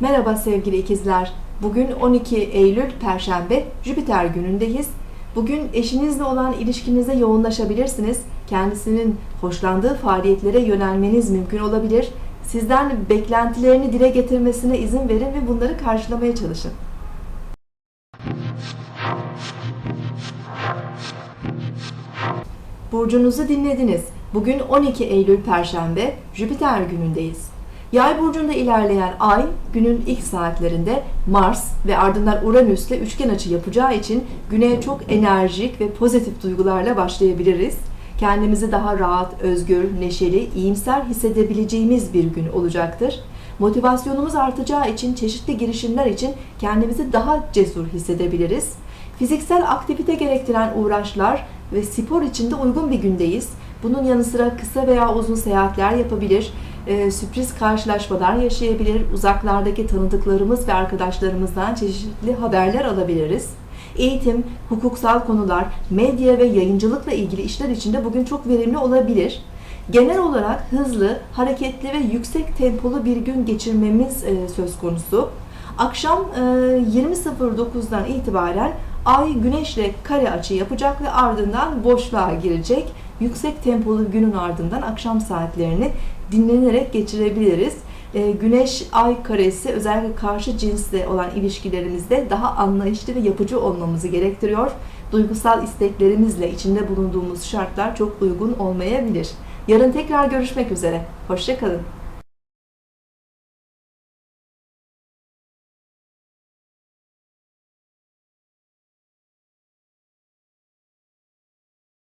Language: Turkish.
Merhaba sevgili ikizler. Bugün 12 Eylül Perşembe Jüpiter günündeyiz. Bugün eşinizle olan ilişkinize yoğunlaşabilirsiniz. Kendisinin hoşlandığı faaliyetlere yönelmeniz mümkün olabilir. Sizden beklentilerini dile getirmesine izin verin ve bunları karşılamaya çalışın. Burcunuzu dinlediniz. Bugün 12 Eylül Perşembe Jüpiter günündeyiz. Yay burcunda ilerleyen ay günün ilk saatlerinde Mars ve ardından Uranüs'le üçgen açı yapacağı için güne çok enerjik ve pozitif duygularla başlayabiliriz. Kendimizi daha rahat, özgür, neşeli, iyimser hissedebileceğimiz bir gün olacaktır. Motivasyonumuz artacağı için çeşitli girişimler için kendimizi daha cesur hissedebiliriz. Fiziksel aktivite gerektiren uğraşlar ve spor için de uygun bir gündeyiz. Bunun yanı sıra kısa veya uzun seyahatler yapabilir, e, sürpriz karşılaşmalar yaşayabilir, uzaklardaki tanıdıklarımız ve arkadaşlarımızdan çeşitli haberler alabiliriz. Eğitim, hukuksal konular, medya ve yayıncılıkla ilgili işler için de bugün çok verimli olabilir. Genel olarak hızlı, hareketli ve yüksek tempolu bir gün geçirmemiz e, söz konusu. Akşam e, 20.09'dan itibaren Ay Güneş'le kare açı yapacak ve ardından boşluğa girecek. Yüksek tempolu günün ardından akşam saatlerini dinlenerek geçirebiliriz. E, Güneş Ay karesi özellikle karşı cinsle olan ilişkilerimizde daha anlayışlı ve yapıcı olmamızı gerektiriyor. Duygusal isteklerimizle içinde bulunduğumuz şartlar çok uygun olmayabilir. Yarın tekrar görüşmek üzere. Hoşçakalın.